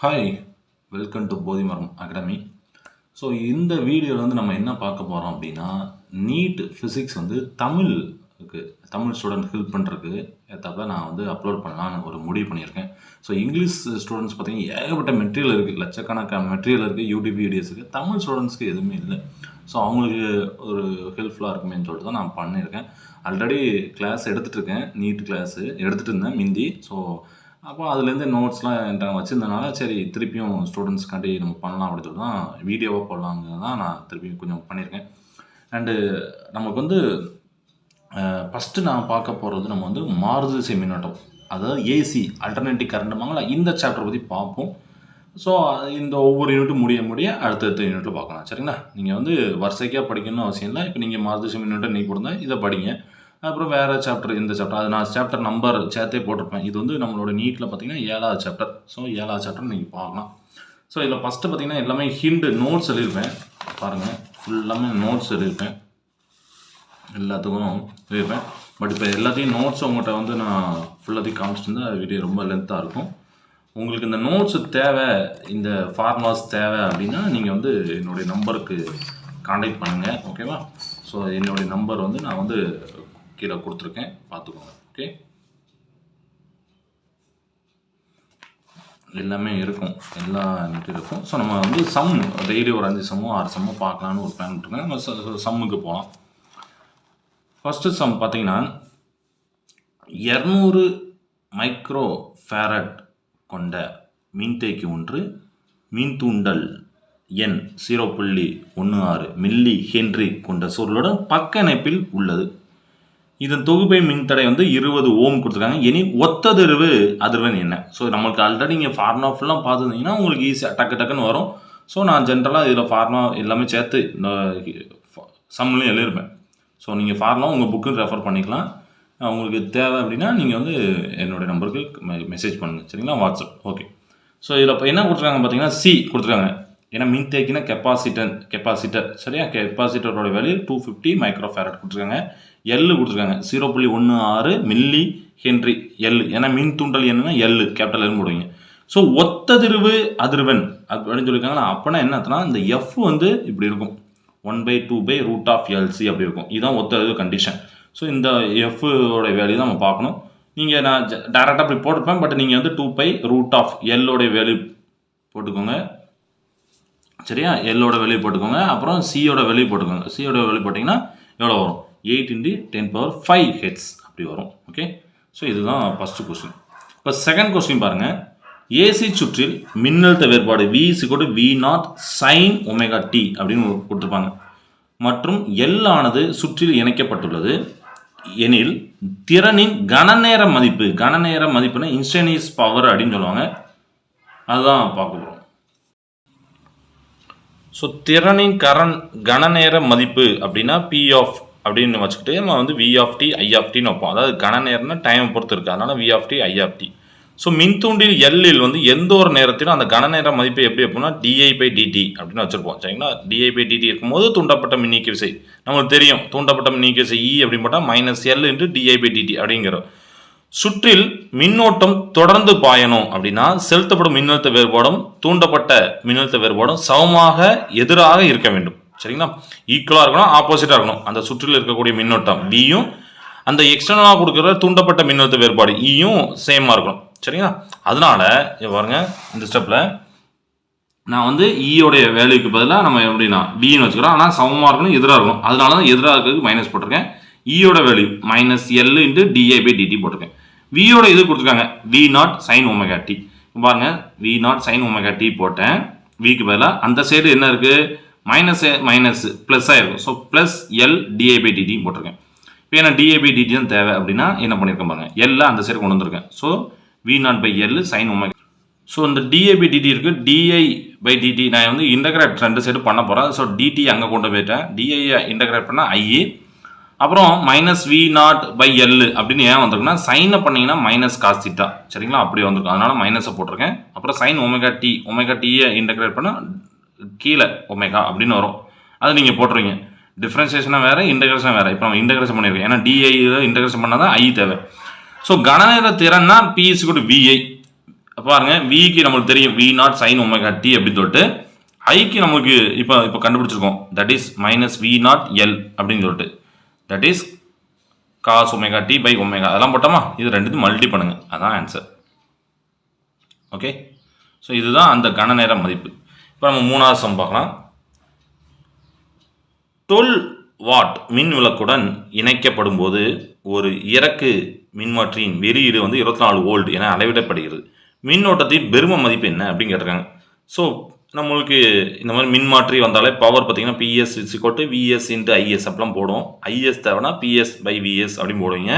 Hi welcome to Bodhimaram academy so இந்த வீடியோவில் வந்து நம்ம என்ன பார்க்க போகிறோம் அப்படின்னா நீட் ஃபிசிக்ஸ் வந்து தமிழுக்கு தமிழ் ஸ்டூடெண்ட் ஹெல்ப் பண்ணுறதுக்கு ஏற்றப்ப நான் வந்து அப்லோட் பண்ணலான்னு ஒரு முடிவு பண்ணியிருக்கேன். ஸோ இங்கிலீஷ் ஸ்டூடெண்ட்ஸ் பார்த்தீங்கன்னா ஏகப்பட்ட மெட்டீரியல் இருக்குது லட்சக்கணக்கான மெட்டீரியல் இருக்குது யூடியூப் வீடியோஸுக்கு தமிழ் ஸ்டூடெண்ட்ஸ்க்கு எதுவுமே இல்லை. ஸோ அவங்களுக்கு ஒரு ஹெல்ப்ஃபுல்லாக இருக்குமேன்னு சொல்லிட்டு தான் நான் பண்ணியிருக்கேன். ஆல்ரெடி கிளாஸ் எடுத்துகிட்டு இருக்கேன். நீட் கிளாஸு எடுத்துகிட்டு இருந்தேன். மிந்தி. ஸோ அப்போ அதுலேருந்து நோட்ஸ்லாம் என்கிட்ட வச்சுருந்தனால சரி திருப்பியும் ஸ்டூடெண்ட்ஸ்க்காண்டி நம்ம பண்ணலாம் அப்படின்னு தான் வீடியோவாக போடலாங்கிறது தான் நான் திருப்பியும் கொஞ்சம் பண்ணியிருக்கேன். அண்டு நமக்கு வந்து ஃபஸ்ட்டு நான் பார்க்க போகிறது நம்ம வந்து மாறுதிசை மின்னோட்டம். அதாவது ஏசி அல்டர்னேட்டிவ் கரண்ட்டுமாங்களா இந்த சாப்டர் பற்றி பார்ப்போம். ஸோ இந்த ஒவ்வொரு யூனிட்டும் முடிய முடிய அடுத்தடுத்த யூனிட்டில் பார்க்கலாம். சரிங்களா? நீங்கள் வந்து வரிசைக்காக படிக்கணும்னு அவசியம் இல்லை. இப்போ நீங்கள் மாறுதிசை மின்னோட்டம் நீ கொடுத்தா இதை படிங்க. அப்புறம் வேறு சாப்டர் இந்த சாப்டர் அது நான் சாப்டர் நம்பர் சேர்த்தே போட்டிருப்பேன். இது வந்து நம்மளோட நீட்டில் பார்த்தீங்கன்னா ஏழாவது சாப்டர் ஸோ ஏழாவது சாப்டர் நீங்கள் பார்க்கலாம். ஸோ இதில் ஃபஸ்ட்டு பார்த்தீங்கன்னா எல்லாமே ஹிண்டு நோட்ஸ் எழுதியிருப்பேன். பாருங்கள் ஃபுல்லாமே நோட்ஸ் எழுதியிருப்பேன். எல்லாத்துக்கும் எழுதியிருப்பேன். பட் இப்போ எல்லாத்தையும் நோட்ஸ் உங்கள்கிட்ட வந்து நான் ஃபுல்லாத்தையும் காமிச்சிட்டு இருந்தால் வீடியோ ரொம்ப லென்த்தாக இருக்கும். உங்களுக்கு இந்த நோட்ஸ் தேவை இந்த ஃபார்மாஸ் தேவை அப்படின்னா நீங்கள் வந்து என்னுடைய நம்பருக்கு காண்டாக்ட் பண்ணுங்கள் ஓகேவா ஸோ என்னுடைய நம்பர் வந்து நான் வந்து கீழே கொடுத்துருக்கேன். பார்த்துக்கோங்க. ஓகே எல்லாமே இருக்கும். எல்லா இது இருக்கும். ஸோ நம்ம வந்து சம் டெய்லி ஒரு அஞ்சு சம்மோ ஆறு சம்மோ பார்க்கலான்னு ஒரு பிளான் இருக்கேன் நம்ம சம்முக்கு போகலாம். ஃபஸ்ட்டு சம் பார்த்தீங்கன்னா இரநூறு மைக்ரோ ஃபேரட் கொண்ட மீன்தேக்கி ஒன்று மீன் தூண்டல் எண் ஜீரோ புள்ளி ஒன்று ஆறு மில்லி ஹென்றி கொண்ட சுருளுடன் பக்க இணைப்பில் உள்ளது. இதன் தொகுப்பை மின்தடை வந்து இருபது ஓம் கொடுத்துருக்காங்க. இனி ஒத்ததிர்வு அதிர்வன் என்ன? ஸோ நம்மளுக்கு ஆல்ரெடி நீங்கள் ஃபார்னா ஃபுல்லாக பார்த்துருந்தீங்கன்னா உங்களுக்கு ஈஸியாக டக்கு டக்குன்னு வரும். ஸோ நான் ஜென்ரலாக இதில் ஃபார்னா எல்லாமே சேர்த்து இந்த சம்லையும் எழுதிருப்பேன் ஸோ நீங்கள் ஃபார்னா உங்கள் புக்குன்னு ரெஃபர் பண்ணிக்கலாம். உங்களுக்கு தேவை அப்படின்னா நீங்கள் வந்து என்னுடைய நம்பருக்கு மெசேஜ் பண்ணுங்கள் சரிங்களா? வாட்ஸ்அப். ஓகே ஸோ இதில் இப்போ என்ன கொடுத்துருக்காங்க பார்த்தீங்கன்னா சி கொடுத்துருக்காங்க. ஏன்னா மின்தேக்கினா கெப்பாசிட்டர் கெப்பாசிட்டர் சரியா? கெப்பாசிட்டரோட value two fifty micro farad கொடுத்துருக்காங்க. எல் கொடுத்துருக்காங்க. ஜீரோ புள்ளி ஒன்று ஆறு மில்லி ஹென்றி எல் ஏன்னா மின் தூண்டல் என்னன்னா எல் கேபிட்டல் எல் போடுவீங்க. ஸோ ஒத்ததிர்வு அதிர்வன் அப்படின்னு சொல்லியிருக்காங்களா? அப்போனா என்ன இந்த எஃப் வந்து இப்படி இருக்கும். One by two by root of LC அப்படி இருக்கும். இதுதான் ஒத்த கண்டிஷன் ஸோ இந்த எஃப்ஓட வேல்யூ தான் நம்ம பார்க்கணும். நீங்கள் நான் டேரெக்டாக அப்படி போட்டிருப்பேன் பட் நீங்கள் வந்து டூ பை ரூட் ஆஃப் எல்லோடைய வேல்யூ போட்டுக்கோங்க. சரியா? எல்லோட வெளியே போட்டுக்கோங்க. அப்புறம் சியோட வெளியே போட்டுக்கோங்க. சியோட வெளியே போட்டிங்கன்னா எவ்வளோ வரும்? Eight into ten power five hertz அப்படி வரும். ஓகே ஸோ இதுதான் ஃபஸ்ட்டு கொஸ்டின் இப்போ செகண்ட் கொஸ்டின் பாருங்கள் ஏசி சுற்றில் மின்னழுத்த வேறுபாடு V சிக்கோடு V naught sine omega T அப்படின்னு கொடுத்துருப்பாங்க. மற்றும் எல் ஆனது சுற்றில் இணைக்கப்பட்டுள்ளது. எனில் திறனின் கனநேர மதிப்பு கனநேர மதிப்புனா இன்ஸ்டனியஸ் பவர் அப்படின்னு சொல்லுவாங்க. அதுதான் பார்க்க போகிறோம் ஸோ திறனின் கரண் கனநேர மதிப்பு அப்படின்னா பி ஆஃப் அப்படின்னு வச்சுக்கிட்டு நம்ம வந்து V of T I of டின்னு வைப்போம். அதாவது கனநேரம்னா டைமை பொறுத்து இருக்குது அதனால் V of T I of T so மின்தூண்டில் எல்லில் வந்து எந்த ஒரு நேரத்திலும் அந்த கனநேர மதிப்பு எப்படி எப்படின்னா டிஐ பை டிடி அப்படின்னு வச்சுருப்போம். சரிங்களா? டிஐ பை டிடி இருக்கும்போது தூண்டப்பட்ட மின்னிக்கு விசை. நமக்கு தெரியும் தூண்டப்பட்ட மின்னிக்கு விசை இ அப்படின்னு போட்டால் minus L into di by dt அப்படிங்கிறோம். சுற்றில் மின்னோட்டம் தொடர்ந்து பாயணும் அப்படின்னா செலுத்தப்படும் மின்னழுத்த வேறுபாடும் தூண்டப்பட்ட மின்னழுத்த வேறுபாடும் சமமாக எதிராக இருக்க வேண்டும். சரிங்களா? ஈக்குவலாக இருக்கணும் ஆப்போசிட்டாக இருக்கணும். அந்த சுற்றில் இருக்கக்கூடிய மின்னோட்டம் பியும் அந்த எக்ஸ்டர்னலாக கொடுக்குற தூண்டப்பட்ட மின்னழுத்த வேறுபாடு e இயும் சேமாக இருக்கணும். சரிங்களா? அதனால பாருங்க இந்த ஸ்டெப்பில் நான் வந்து e ஈயோடைய வேல்யூக்கு பதிலாக நம்ம எப்படின்னா பின்னு வச்சுக்கிறோம். ஆனால் சமமாக இருக்கணும் எதிராக இருக்கணும். அதனால தான் எதிராக இருக்கிறதுக்கு மைனஸ் போட்டிருக்கேன். ஈயோட value minus L into di by dt போட்டிருக்கேன். வியோட இது கொடுத்துருக்காங்க V naught sine omega T பாருங்க V naught sine omega T போட்டேன். விக்கு பதிலாக அந்த சைடு என்ன இருக்குது மைனஸ் மைனஸ் ப்ளஸ்ஸாக இருக்கும். So plus L di by போட்டிருக்கேன். இப்போ ஏன்னா டிஏபி பை டிடி தான் தேவை அப்படின்னா என்ன பண்ணியிருக்கேன் பாருங்க. எல்ல அந்த சைடு கொண்டு வந்திருக்கேன். So V naught by L sine omega so இந்த டிஏ பை டிடி இருக்குது டிஐ பை டிடி நான் வந்து இன்டகிரேட் ரெண்டு சைடு பண்ண போகிறேன் ஸோ டிடி அங்கே கொண்டு போயிட்டேன். டிஐ இன்டகிரேட் பண்ணால் ஐஏ அப்புறம் minus V naught by L அப்படின்னு ஏன் வந்திருக்குன்னா சைனை பண்ணிங்கன்னா மைனஸ் காஸ்திட்டா சரிங்களா? அப்படி வந்திருக்கும். அதனால மைனஸை போட்டிருக்கேன். அப்புறம் சைன் ஒமேகா டி ஒமேகா டீயை இன்டகிரேட் பண்ணால் கீழே ஒமேகா அப்படின்னு வரும். அது நீங்கள் போட்டுருவீங்க. டிஃப்ரென்சியேஷனாக வேறு இன்டகிரேஷன் வேறு. இப்போ நம்ம இன்டகிரேஷன் பண்ணியிருக்கோம் ஏன்னா டிஐ இன்டகிரேஷன் பண்ணால் தான் ஐ தேவை. ஸோ கணநேர திறன்னா பிஎஸ் கூட விஐ பாருங்க விக்கு நம்மளுக்கு தெரியும் V naught sine omega T அப்படின்னு சொல்லிட்டு ஐக்கு நம்மளுக்கு இப்போ இப்போ கண்டுபிடிச்சிருக்கோம். That is minus V naught L அப்படின்னு சொல்லிட்டு. That is cos omega T by omega அதெல்லாம் போட்டோமா? இது ரெண்டுத்தையும் மல்டி பண்ணுங்க. அதான் ஆன்சர் ஓகே ஸோ இதுதான் அந்த கணநேர மதிப்பு. இப்போ நம்ம மூணாவது சம் பார்க்கலாம். டுவெல் வாட் மின் விளக்குடன் இணைக்கப்படும் போது ஒரு இறக்கு மின்மாற்றியின் வெளியீடு வந்து இருபத்தி நாலு வோல்ட் என அளவிடப்படுகிறது. மின்னோட்டத்தின் பெரும மதிப்பு என்ன அப்படின்னு கேட்டிருக்காங்க. ஸோ நம்மளுக்கு இந்த மாதிரி மின்மாற்றி வந்தாலே பவர் பார்த்தீங்கன்னா PS is to VS into IS அப்படிலாம் போடுவோம். ஐஎஸ் தேவைன்னா பிஎஸ் பை விஎஸ் அப்படின்னு போடுவீங்க.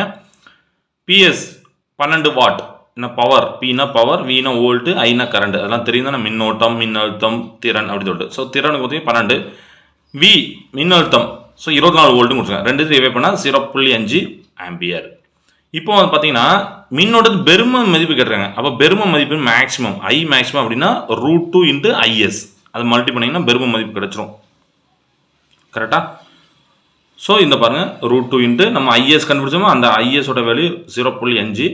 பிஎஸ் பன்னெண்டு வாட் என்ன பவர் பின்னா பவர் வினா வோல்ட்டு ஐனா கரண்ட் அதெல்லாம் தெரியும் தானே மின்னோட்டம் மின்னழுத்தம் திறன் அப்படின்னு சொல்லிட்டு. ஸோ திறனுக்கு பார்த்தீங்கன்னா பன்னெண்டு. வி மின்னழுத்தம். ஸோ இருபத்தி நாலு வோல்ட்டு கொடுத்துருக்காங்க. ரெண்டு டிவைட் பண்ணால் ஜீரோ புள்ளி அஞ்சு ஆம்பியர் இப்போ வந்து பார்த்தீங்கன்னா மின்னோட்டது பெரும மதிப்பு கேட்டுறாங்க அப்போ பெரும மதிப்பு மேக்ஸிமம் ஐ மேக்ஸிமம் அப்படின்னா ரூட் டூ இன்ட்டு ஐஎஸ் அது மல்டி பண்ணிங்கன்னா பெரும மதிப்பு கிடைச்சிரும். கரெக்டாக ஸோ இந்த பாருங்கள் ரூட் டூ இன்ட்டு நம்ம ஐஎஸ் கண்டுபிடிச்சோமோ அந்த ஐஎஸோட வேல்யூ ஜீரோ புள்ளி அஞ்சு.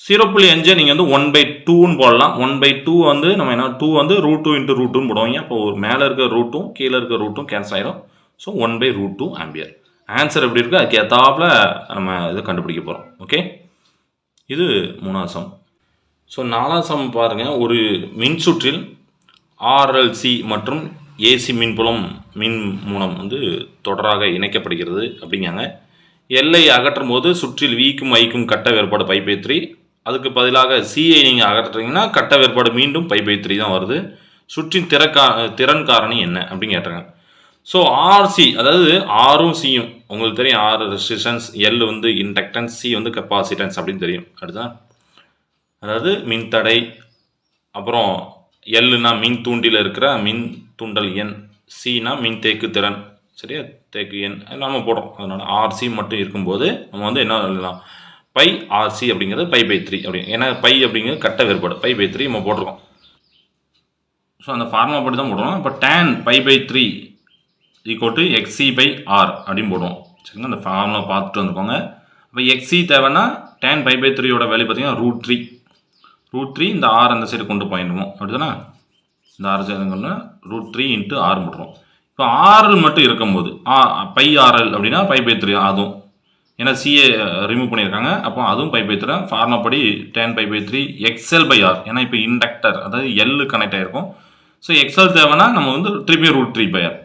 ஜீரோ புள்ளி அஞ்சு நீங்கள் வந்து ஒன் பை டூன்னு போடலாம். ஒன் பை டூ வந்து நம்ம என்ன டூ வந்து ரூட் டூ இன்ட்டு ரூட் டூன்னு போடுவாங்க. அப்போ ஒரு மேலே இருக்க ரூட்டும் கீழே இருக்க ரூட்டும் கேன்சல் ஆயிரும். So one by root two ampere answer எப்படி இருக்குது அதுக்கு ஏத்தாப்பில் நம்ம இதை கண்டுபிடிக்க போகிறோம் ஓகே இது மூணாவது சம் ஸோ நாலாவது சம் பாருங்கள் ஒரு மின்சுற்றில் ஆர்எல்சி மற்றும் ஏசி மின்புலம் மின் மூலம் வந்து தொடராக இணைக்கப்படுகிறது அப்படிங்காங்க எல்லை அகற்றும் போது சுற்றில் வீக்கும் ஐக்கும் கட்ட வேறுபாடு பை பை த்ரீ அதுக்கு பதிலாக சிஐ நீங்கள் அகற்றுறீங்கன்னா கட்ட வேறுபாடு மீண்டும் பை பை த்ரீ தான் வருது. சுற்றின் திறக்கா திறன் காரணி என்ன அப்படின்னு கேட்டாங்க ஸோ ஆர்சி அதாவது ஆரும் சியும் உங்களுக்கு தெரியும் ஆர் ரெசிஸ்டன்ஸ் எல் வந்து இன்டக்டன்ஸ் சி வந்து கெப்பாசிட்டன்ஸ் அப்படின்னு தெரியும். அடுத்ததான் அதாவது மின்தடை அப்புறம் எல்லுனா மின் தூண்டியில் இருக்கிற மின் தூண்டல் எண் சினா மின் தேக்கு திறன். சரியா? தேக்கு எண் நம்ம போடுறோம். அதனால் ஆர்சி மட்டும் இருக்கும்போது நம்ம வந்து என்ன எழுதலாம் பை ஆர்சி அப்படிங்கிறது பை பை த்ரீ அப்படி. ஏன்னா பை அப்படிங்கிறது கட்ட வேறுபாடு. பை பை த்ரீ நம்ம போட்டிருக்கோம். ஸோ அந்த ஃபார்முலா படி தான் போடுறோம். இப்போ tan pi by three equal to XC by R அப்படின்னு போடுவோம். சரிங்களா? அந்த ஃபார்முலா பார்த்துட்டு வந்துக்கோங்க. இப்போ எக்ஸி தேவைன்னா டேன் பை பை த்ரீயோட வேல்யூ பார்த்தீங்கன்னா ரூட் த்ரீ ரூட் த்ரீ இந்த ஆர் அந்த சைடு கொண்டு போயிடுவோம் அப்படிதானே? இந்த ஆறு சைடுங்கள்னா ரூட் த்ரீ இன்ட்டு ஆர் போட்டுருவோம். இப்போ ஆர்எல் மட்டும் இருக்கும்போது ஆ பை ஆர்எல் அப்படின்னா பை பை த்ரீ அதுவும். ஏன்னா சிஏ ரிமூவ் uh, பண்ணியிருக்காங்க. அப்போ அதுவும் பை பை த்ரீ ஃபார்மா படி tan pi by three XL by R ஏன்னா இப்போ இண்டக்டர் அதாவது எல்லு கனெக்ட் ஆகிருக்கும் ஸோ எக்ஸ்எல் தேவைன்னா நம்ம வந்து ட்ரிபி ரூட் த்ரீ பை ஆர்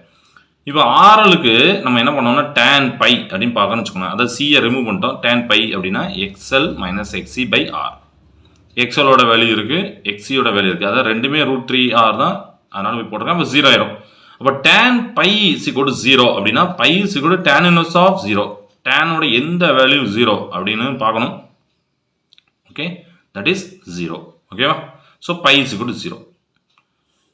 இப்போ ஆர்எலுக்கு நம்ம என்ன பண்ணோம்னா டேன் பை அப்படின்னு பார்க்கணும்னு வச்சுக்கோங்க. அதாவது சியை ரிமூவ் பண்ணிட்டோம். டேன் பை அப்படின்னா XL minus XC by R எக்ஸலோட value இருக்குது எக்ஸியோட வேல்யூ இருக்குது அதாவது ரெண்டுமே ரூட் த்ரீ ஆர் தான். அதனால போய் போட்டிருக்கேன் அப்போ ஜீரோ ஆயிரும். அப்போ டேன் பை சிக்கோடு ஜீரோ அப்படின்னா பை சிக்கோடு டேன் இன்வர்ஸ் ஆஃப் ஜீரோ டேனோட எந்த வேல்யூ ஜீரோ அப்படின்னு பார்க்கணும். ஓகே தட் இஸ் ஜீரோ ஓகேவா ஸோ பை சிக்கோடு ஜீரோ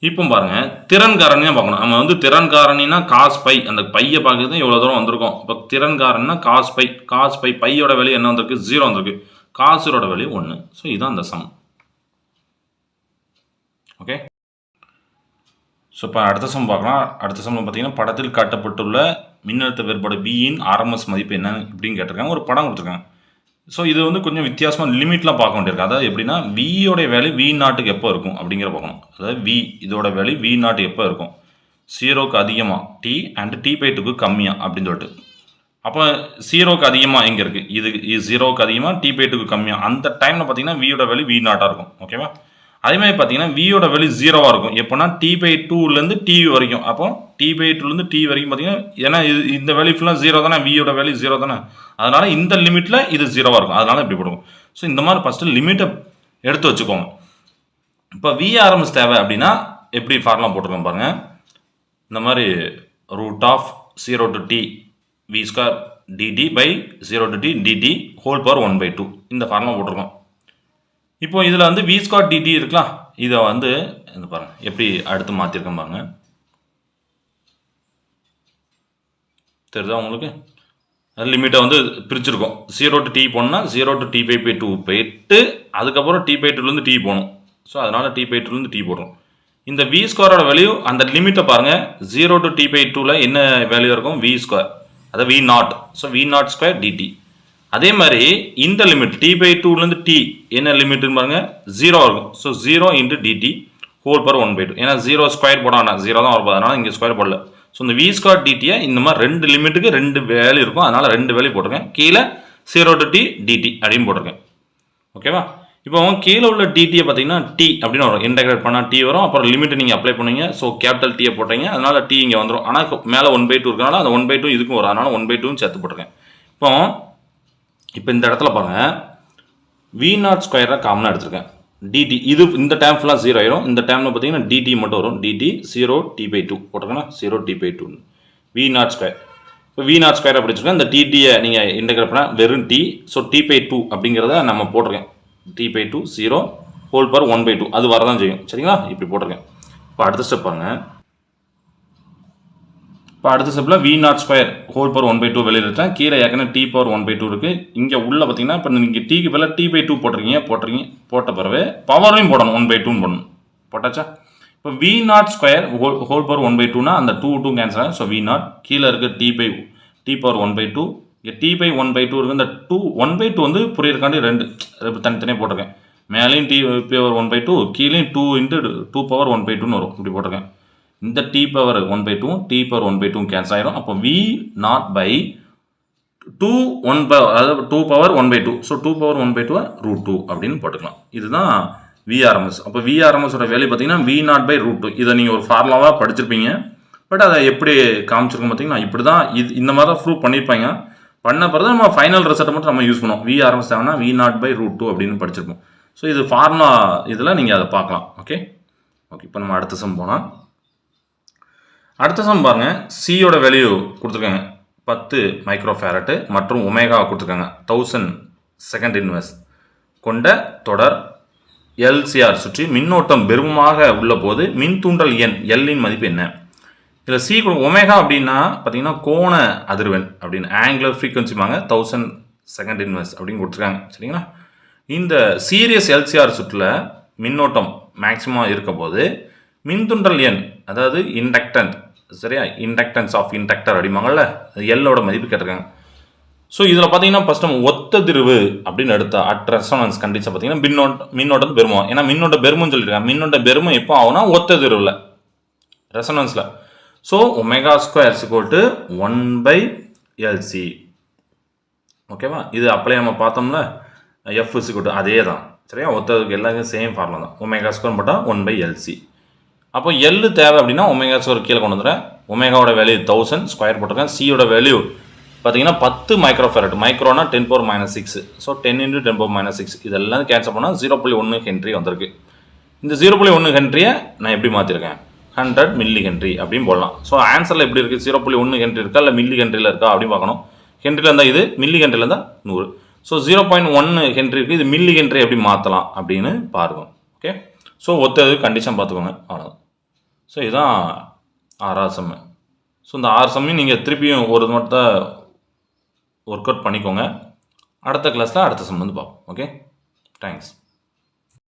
இப்போ பாருங்கள் திறன் காரணியாக பார்க்கணும். நம்ம வந்து திறன் காரணினா காஸ் பை அந்த பையை பார்க்கறது இவ்வளோ தூரம் வந்திருக்கோம்? இப்போ திறன் காரணினா காஸ் பை காஸ் பை பையோட வேல்யூ என்ன வந்திருக்கு? ஜீரோ வந்திருக்கு. காசரோட வேல்யூ ஒன்று ஸோ இதுதான் அந்த சம் ஓகே ஸோ இப்போ அடுத்த சம் பார்க்கலாம். அடுத்த சம் பார்த்தீங்கன்னா படத்தில் காட்டப்பட்டுள்ள மின்னழுத்த வேறுபாடு பியின் ஆர்எம்எஸ் மதிப்பு என்ன இப்படின்னு கேட்டிருக்காங்க. ஒரு படம் கொடுத்துருக்காங்க. ஸோ இது வந்து கொஞ்சம் வித்தியாசமாக லிமிட்லாம் பார்க்க வேண்டியிருக்கு. அதாவது எப்படின்னா வியோடைய வேல்யூ வி நாட்டுக்கு எப்போ இருக்கும் அப்படிங்கிற பார்க்கணும். அதாவது வி இதோட வேல்யூ வி நாட்டு எப்போ இருக்கும்? ஜீரோக்கு அதிகமாக டி அண்ட் டி பை டூக்கு கம்மியாக அப்படின்னு சொல்லிட்டு. அப்போ ஜீரோக்கு அதிகமாக எங்கே இருக்குது இது இது ஜீரோக்கு அதிகமாக டி பை டூக்கு கம்மியாக அந்த டைமில் பார்த்தீங்கன்னா வியோட வேல்யூ வி நாட்டாக இருக்கும். ஓகேவா அதே மாதிரி பார்த்தீங்கன்னா வியோட வேல்யூ ஜீரோவாக இருக்கும். எப்போனா டி பை டூலேருந்து டி வரைக்கும். அப்போ டி பை டூலேருந்து டி வரைக்கும் பார்த்தீங்கன்னா ஏன்னா இது இந்த வேல்யூ ஃபுல்லாக ஜீரோ தானே? வியோட வேல்யூ ஜீரோ தானே? அதனால இந்த லிமிட்டில் இது ஜீரோவாக இருக்கும். அதனால இப்படி போடுவோம். ஸோ இந்த மாதிரி ஃபஸ்ட்டு லிமிட்டை எடுத்து வச்சுக்கோங்க. இப்போ விஆர்எம்எஸ் தேவை அப்படின்னா எப்படி ஃபார்முலா போட்டிருக்கோம் பாருங்கள் இந்த மாதிரி root of zero to T V square dt by zero to T dt whole power one by two இந்த ஃபார்முலா போட்டிருக்கோம். இப்போ இதில் வந்து வி ஸ்கொயர் டிடி இருக்கலாம். இதை வந்து இந்த பாருங்க எப்படி அடுத்து மாற்றிருக்கேன் பாருங்க. தெரியுதா உங்களுக்கு? லிமிட்டை வந்து பிரிச்சிருக்கோம். ஜீரோ டு டி போனால் zero to T by by two போயிட்டு அதுக்கப்புறம் டி பை டூலேருந்து டி போகணும். ஸோ அதனால் டி பை டூலேருந்து டி போடுறோம். இந்த வி ஸ்கொயரோட வேல்யூ அந்த லிமிட்டை பாருங்கள் ஜீரோ டு டி பை டூவில் என்ன வேல்யூ இருக்கும்? வி ஸ்கொயர் அதாவது V naught so V naught square dt அதே மாதிரி இந்த லிமிட் டி பை டூலேருந்து டி என்ன லிமிட்னு பாருங்க? ஜீரோ இருக்கும். So zero into dt whole per one by two ஏன்னா ஜீரோ ஸ்கொயர் போட வேணாம். ஜீரோ தான் வரப்போகுது. அதனால் இங்கே ஸ்கொயர் போடல. ஸோ இந்த வி ஸ்கொயர் டிடியை இந்த மாதிரி ரெண்டு லிமிட்டுக்கு ரெண்டு வேல்யூ இருக்கும். அதனால் ரெண்டு வேல்யூ போட்டிருக்கேன். கீழே ஜீரோ டு டி டிடி அப்படின்னு போட்டிருக்கேன். ஓகேவா இப்போ கீழே உள்ள டிடியை பார்த்தீங்கன்னா டி அப்படின்னு வரும். இன்டகிரேட் பண்ணால் டி வரும். அப்புறம் லிமிட் நீங்கள் அப்ளை பண்ணுவீங்க. ஸோ கேபிட்டல் டீயை போட்டீங்க. அதனால் டி இங்கே வந்துடும் ஆனால் மேலே ஒன் பை டூ இருக்கனால அந்த ஒன் பை டூ இதுக்கும் வரும். அதனால் ஒன் பை டூன்னு சேர்த்து போட்டிருக்கேன். இப்போ இப்போ இந்த இடத்துல பாருங்கள் வி நாட் ஸ்கொயரை காமனாக எடுத்திருக்கேன். டிடி இது இந்த டேம் ஃபுல்லாக ஜீரோ ஆயிரும். இந்த டேமில் பார்த்தீங்கன்னா டிடி மட்டும் வரும். Dt zero T by two போட்டிருக்கேன்னா zero T by two V naught square இப்போ வி நாட் ஸ்கொயர் அப்படி இந்த டிடியை நீங்கள் இன்டகிரேட் பண்ணால் வெறும் T so T by two அப்படிங்கிறத நம்ம போட்டிருக்கேன். T by two zero whole power one by two அது வரதான் செய்யும். சரிங்களா? இப்படி போட்டிருக்கேன். இப்போ அடுத்த ஸ்டெப் பாருங்கள் இப்போ அடுத்த ஸ்டெப்பில் V naught square whole power one by two வெளியில் இருக்கேன். கீழே ஏற்கனவே T power one by two இருக்குது இங்கே உள்ளே பார்த்தீங்கன்னா இப்போ நீங்கள் டீக்கு பதிலாக டி பை டூ போட்டிருக்கீங்க போட்டிருக்கீங்க போட்ட பிறகு பவரையும் போடணும் ஒன் பை டூன்னு போடணும். போட்டாச்சா? இப்போ V naught square whole whole power one by டூனா அந்த டூ டூ கேன்சல் ஆகும். ஸோ வி நாட் கீழே இருக்க T by T power one by two இங்கே T by one by two இருக்குது இந்த டூ ஒன் பை டூ வந்து புரியறக்காண்டி ரெண்டு ரெண்டு தனித்தனியாக போட்டிருக்கேன். மேலேயும் T power one by two கீழேயும் two into two power one by டூன்னு வரும். இப்படி போட்டிருக்கேன். இந்த T power one by two T power one by two cancel ஆயிரும். அப்போ V naught by two one power அதாவது two power one by two so two power one by two root two அப்படின்னு போட்டுக்கலாம். இதுதான் விஆர்எம்எஸ் அப்போ விஆர்எம்எஸோட value பார்த்தீங்கன்னா V naught by root two இதை நீங்கள் ஒரு ஃபார்முலாவாக படிச்சிருப்பீங்க. பட் அதை எப்படி காமிச்சிருக்கோம் பார்த்தீங்கன்னா இப்படி தான் இது இந்த மாதிரி தான் ப்ரூவ் பண்ணியிருப்பாங்க. பண்ண பிறகு நம்ம ஃபைனல் ரிசல்ட்டை மட்டும் நம்ம யூஸ் பண்ணுவோம். விஆர்எம்எஸ் தேவைன்னா V naught by root two அப்படின்னு படிச்சிருப்போம். ஸோ இது ஃபார்முலா இதில் நீங்கள் அதை பார்க்கலாம். ஓகே ஓகே இப்போ நம்ம அடுத்த சம் போனால் அடுத்த சம் பாருங்க. சியோட வேல்யூ கொடுத்துருக்காங்க. பத்து மைக்ரோ ஃபேரட்டு மற்றும் ஒமேகா கொடுத்துருக்காங்க. தௌசண்ட் செகண்ட் இன்வெஸ் கொண்ட தொடர் எல்சிஆர் சுற்றி மின்னோட்டம் பெருமமாக உள்ள போது மின் தூண்டல் எண் எல்லின் மதிப்பு என்ன? இதில் சி ஒமேகா அப்படின்னா பார்த்தீங்கன்னா கோண அதிர்வெண் அப்படின்னு ஆங்குலர் ஃப்ரீக்வன்சிமாங்க தௌசண்ட் செகண்ட் இன்வெஸ் அப்படின்னு கொடுத்துருக்காங்க. சரிங்களா? இந்த சீரியஸ் எல்சிஆர் சுற்றில் மின்னோட்டம் மேக்சிமம் இருக்க போது மின்துண்டல் எண் அதாவது இண்டக்டன்ட் சரியா? இண்டக்டன்ஸ் ஆஃப் இண்டக்டர் அப்படிம்பாங்கல்ல? எல்லோட மதிப்பு கேட்டிருக்காங்க. ஸோ இதில் பார்த்தீங்கன்னா ஃபஸ்ட் நம்ம ஒத்த திருவு அப்படின்னு எடுத்த அட் ரெசனன்ஸ் கண்டிஷன் பார்த்தீங்கன்னா மின்னோட்ட மின்னோட்டம் பெருமம். ஏன்னா மின்னோட்ட பெருமன்னு சொல்லியிருக்காங்க. மின்னோட்ட பெருமம் எப்போ ஆகும்னா ஒத்த திருவில் ரெசனன்ஸில் ஸோ ஒமேகா ஸ்கொயர் சிக்கோல் ஒன் பை எல்சி ஓகேவா இது அப்படியே நம்ம பார்த்தோம்ல எஃப் சிக்கோல் அதே தான் சரியா? ஒத்ததுக்கு எல்லாருக்கும் சேம் ஃபார்முலா தான். ஒமேகா ஸ்கொயர் போட்டால் ஒன் பை எல்சி அப்போ எல்லு தேவை அப்படின்னா ஒமேகா ஸ்கொயர் கீழே கொண்டு வந்துடுறேன். ஒமேகாவோட வேல்யூ தௌசண்ட் ஸ்கொயர் போட்டிருக்கேன். சியோட வேல்யூ பார்த்தீங்கன்னா பத்து micro ferret மைக்ரோனா ten power minus six so ten into ten power minus six இதெல்லாம் கேன்சல் பண்ணால் ஜீரோ புள்ளி ஒன்று ஹென்ட்ரி வந்திருக்கு. இந்த ஜீரோ புள்ளி ஒன்று ஹென்ட்ரியை நான் எப்படி மாற்றிருக்கேன் ஹண்ட்ரட் மில்லி ஹென்ட்ரி அப்படின்னு போடலாம். ஸோ ஆன்சரில் எப்படி இருக்குது ஜீரோ புள்ளி ஒன்று ஹென்ட்ரி இருக்கா? இல்லை மில்லி ஹென்ட்ரியில் இருக்கா? அப்படின்னு பார்க்கணும். ஹென்ட்ரியில் இருந்தால் இது மில்லி ஹென்ட்ரியில் இருந்தால் நூறு. ஸோ ஜீரோ பாயிண்ட் ஒன்று ஹென்ட்ரி இருக்குது இது மில்லி ஹென்ட்ரி எப்படி மாற்றலாம் அப்படின்னு பாருங்க. ஓகே ஸோ ஒத்த கண்டிஷன் பார்த்துக்கோங்க. அவ்வளோதான் ஸோ இதுதான் ஆறாவது செம்மு ஸோ இந்த ஆறு சம்மையும் நீங்கள் திருப்பியும் ஒரு மட்டும் ஒர்க் அவுட் பண்ணிக்கோங்க. அடுத்த கிளாஸில் அடுத்த சம் வந்து பார்ப்போம். Okay thanks